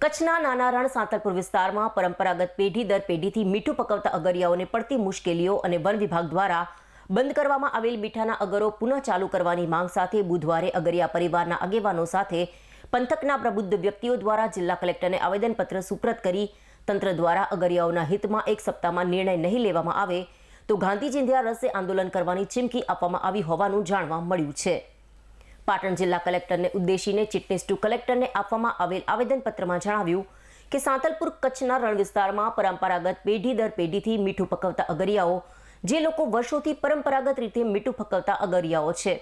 કચ્છના નાના રણ સાંતલપુર વિસ્તારમાં પરંપરાગત પેઢી દર પેઢીથી મીઠું પકવતા અગરિયાઓને પડતી મુશ્કેલીઓ અને વન વિભાગ દ્વારા બંધ કરવામાં આવેલ મીઠાના અગરો પુનઃ ચાલુ કરવાની માંગ સાથે બુધવારે અગરિયા પરિવારના આગેવાનો સાથે પંથકના પ્રબુદ્ધ વ્યક્તિઓ દ્વારા જિલ્લા કલેક્ટરને આવેદનપત્ર સુપ્રત કરી તંત્ર દ્વારા અગરિયાઓના હિતમાં એક સપ્તાહમાં નિર્ણય નહીં લેવામાં આવે તો ગાંધી ચિંધ્યા રસ્તે આંદોલન કરવાની ચીમકી આપવામાં આવી હોવાનું જાણવા મળ્યું છે. પાટણ જિલ્લા કલેક્ટરને ઉદ્દેશીને ચિટનીસ ટુ કલેક્ટરને આપવામાં આવેલ આવેદનપત્રમાં જણાવ્યું કે સાંતલપુર કચ્છના રણ વિસ્તારમાં પરંપરાગત પેઢી દર પેઢીથી મીઠું પકવતા અગરિયાઓ, જે લોકો વર્ષોથી પરંપરાગત રીતે મીઠું પકવતા અગરિયાઓ છે.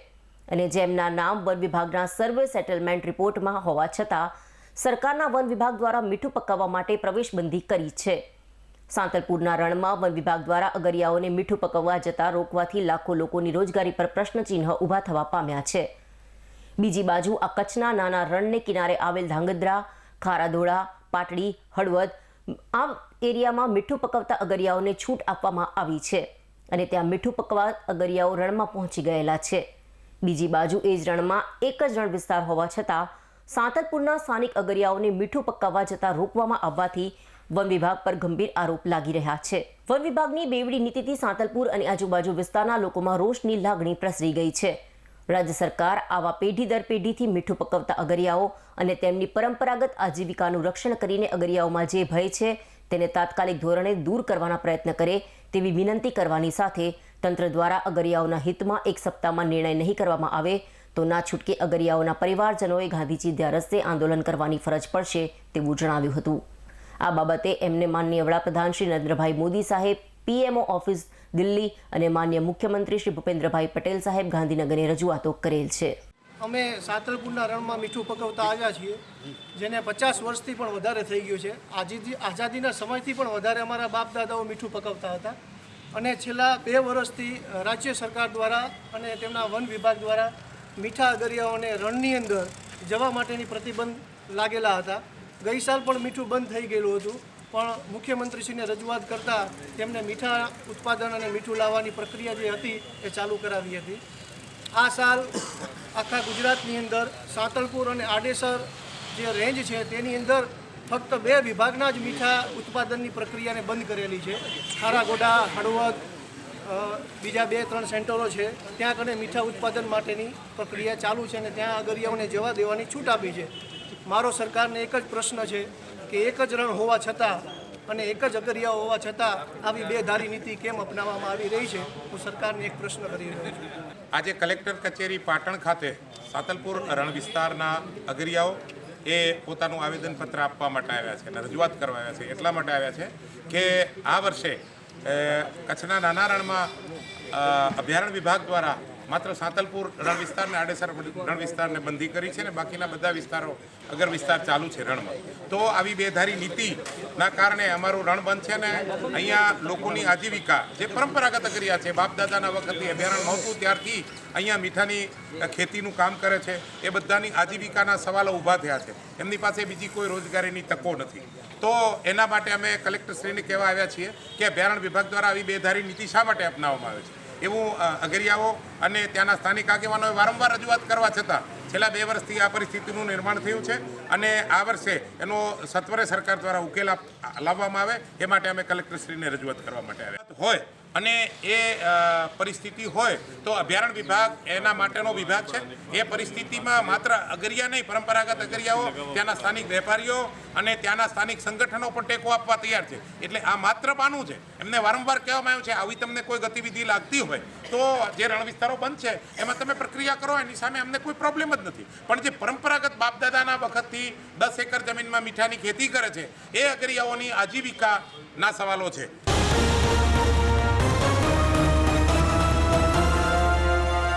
અને જેમના નામ વન વિભાગના સર્વે સેટલમેન્ટ રિપોર્ટમાં હોવા છતાં, સરકારના વન વિભાગ દ્વારા મીઠું પકાવવા માટે પ્રવેશબંધી કરી છે. સાંતલપુરના રણમાં વન વિભાગ દ્વારા અગરિયાઓને મીઠું પકવવા જતા રોકવાથી લાખો લોકોની રોજગારી પર પ્રશ્નચિહ્ન ઊભા થવા પામ્યા છે. બીજી બાજુ આ કચ્છના નાના રણને કિનારે આવેલ ધાંગધ્રા, ખારાધોળા, પાટડી, હળવદ આ એરિયામાં મીઠું પકવતા અગરિયાઓને છૂટ આપવામાં આવી છે અને ત્યાં મીઠું પકવા અગરિયાઓ રણમાં પહોંચી ગયેલા છે. બીજી બાજુ એ જ રણમાં એક જ રણ વિસ્તાર હોવા છતાં સાંતલપુરના સ્થાનિક અગરિયાઓને મીઠું પકાવવા જતા રોકવામાં આવવાથી વન વિભાગ પર ગંભીર આરોપ લાગી રહ્યા છે. વન વિભાગની બેવડી નીતિથી સાંતલપુર અને આજુબાજુ વિસ્તારના લોકોમાં રોષની લાગણી પ્રસરી ગઈ છે. રાજ્ય સરકાર આવા પેઢી દર પેઢીથી મીઠું પકવતા અગરિયાઓ અને તેમની પરંપરાગત આજીવિકાનું રક્ષણ કરીને અગરિયાઓમાં જે ભય છે, તેને તાત્કાલિક ધોરણે દૂર કરવાના પ્રયત્ન કરે તેવી વિનંતી કરવાની સાથે તંત્ર દ્વારા અગરિયાઓના હિતમાં એક સપ્તાહમાં નિર્ણય નહીં કરવામાં આવે તો ના છૂટકે અગરિયાઓના પરિવારજનોએ ગાંધીજી દ્યા રસ્તે આંદોલન કરવાની ફરજ પડશે તેવું જણાવ્યું હતું. આ બાબતે એમને માનનીય વડાપ્રધાન શ્રી નરેન્દ્રભાઈ મોદી સાહેબ પીએમઓ ઓફિસ દિલ્હી અને માન્ય મુખ્યમંત્રી શ્રી ભૂપેન્દ્રભાઈ પટેલ સાહેબ ગાંધીનગરની રજૂઆતો કરેલ છે. અમે સાતલપુરના રણમાં મીઠું પકવતા આવ્યા છીએ, જેને પચાસ વર્ષથી પણ વધારે થઈ ગયું છે. આઝાદી આઝાદીના સમયથી પણ વધારે અમારા બાપ દાદાઓ મીઠું પકવતા હતા. અને છેલ્લા બે વર્ષથી રાજ્ય સરકાર દ્વારા અને તેમના વન વિભાગ દ્વારા મીઠા દરિયાઓને રણની અંદર જવા માટેની પ્રતિબંધ લાગેલા હતા. ગઈ સાલ પણ મીઠું બંધ થઈ ગયેલું હતું. પણ મુખ્યમંત્રીશ્રીને રજૂઆત કરતાં તેમને મીઠા ઉત્પાદન અને મીઠું લાવવાની પ્રક્રિયા જે હતી એ ચાલુ કરાવી હતી. આ સાલ આખા ગુજરાતની અંદર સાંતલપુર અને આડેસર જે રેન્જ છે તેની અંદર ફક્ત બે વિભાગના જ મીઠા ઉત્પાદનની પ્રક્રિયાને બંધ કરેલી છે. ખારાગોડા, હળવદ બીજા બે ત્રણ સેન્ટરો છે. ત્યાં કને મીઠા ઉત્પાદન માટેની પ્રક્રિયા ચાલુ છે અને ત્યાં અગરિયાઓને જવા દેવાની છૂટ આપી છે. મારો સરકારને એક જ પ્રશ્ન છે કે એક જ રણ હોવા છતાં અને એક જ અગરિયાઓ હોવા છતાં આવી બેધારી નીતિ કેમ અપનાવવામાં આવી રહી છે? હું સરકારને એક પ્રશ્ન કરી રહ્યો છું. આજે કલેક્ટર કચેરી પાટણ ખાતે સાતલપુર રણ વિસ્તારના અગરિયાઓ એ પોતાનું આવેદનપત્ર આપવા માટે આવ્યા છે અને રજૂઆત કરવા આવ્યા છે. એટલા માટે આવ્યા છે કે આ વર્ષે કચ્છના નાના રણમાં અભયારણ્ય વિભાગ દ્વારા માત્ર સાંતલપુર રણ વિસ્તારને આડેસર રણ વિસ્તારને બંધી કરી છે ને બાકીના બધા વિસ્તારો અગર વિસ્તાર ચાલુ છે રણમાં. તો આવી બેધારી નીતિના કારણે અમારું રણ બંધ છે ને અહીંયા લોકોની આજીવિકા જે પરંપરાગત અગરિયા છે બાપ દાદાના વખતથી અભયારણ નહોતું, ત્યારથી અહીંયા મીઠાની ખેતીનું કામ કરે છે. એ બધાની આજીવિકાના સવાલો ઊભા થયા છે. એમની પાસે બીજી કોઈ રોજગારીની તકો નથી. તો એના માટે અમે કલેક્ટરશ્રીને કહેવા આવ્યા છીએ કે અભયારણ વિભાગ દ્વારા આવી બેધારી નીતિ શા માટે અપનાવવામાં આવે છે? એવું અગરિયાઓ અને ત્યાંના સ્થાનિક આગેવાનોએ વારંવાર રજૂઆત કરવા છતાં છેલ્લા બે વર્ષથી આ પરિસ્થિતિનું નિર્માણ થયું છે અને આ વર્ષે એનો સત્વરે સરકાર દ્વારા ઉકેલ લાવવામાં આવે, એ માટે અમે કલેક્ટરશ્રીને રજૂઆત કરવા માટે આવ્યા. હોય અને એ પરિસ્થિતિ હોય તો અભયારણ વિભાગ એના માટેનો વિભાગ છે. એ પરિસ્થિતિમાં માત્ર અગરિયા નહીં, પરંપરાગત અગરિયાઓ, ત્યાંના સ્થાનિક વેપારીઓ અને ત્યાંના સ્થાનિક સંગઠનો પણ ટેકો આપવા તૈયાર છે. એટલે આ માત્ર પાનું છે. એમને વારંવાર કહેવામાં આવ્યું છે, આવી તમને કોઈ ગતિવિધિ લાગતી હોય તો જે રણ વિસ્તારો બંધ છે, એમાં તમે પ્રક્રિયા કરો, એની સામે અમને કોઈ પ્રોબ્લેમ જ નથી. પણ જે પરંપરાગત બાપદાદાના વખતથી દસ એકર જમીનમાં મીઠાની ખેતી કરે છે, એ અગરિયાઓની આજીવિકાના સવાલો છે.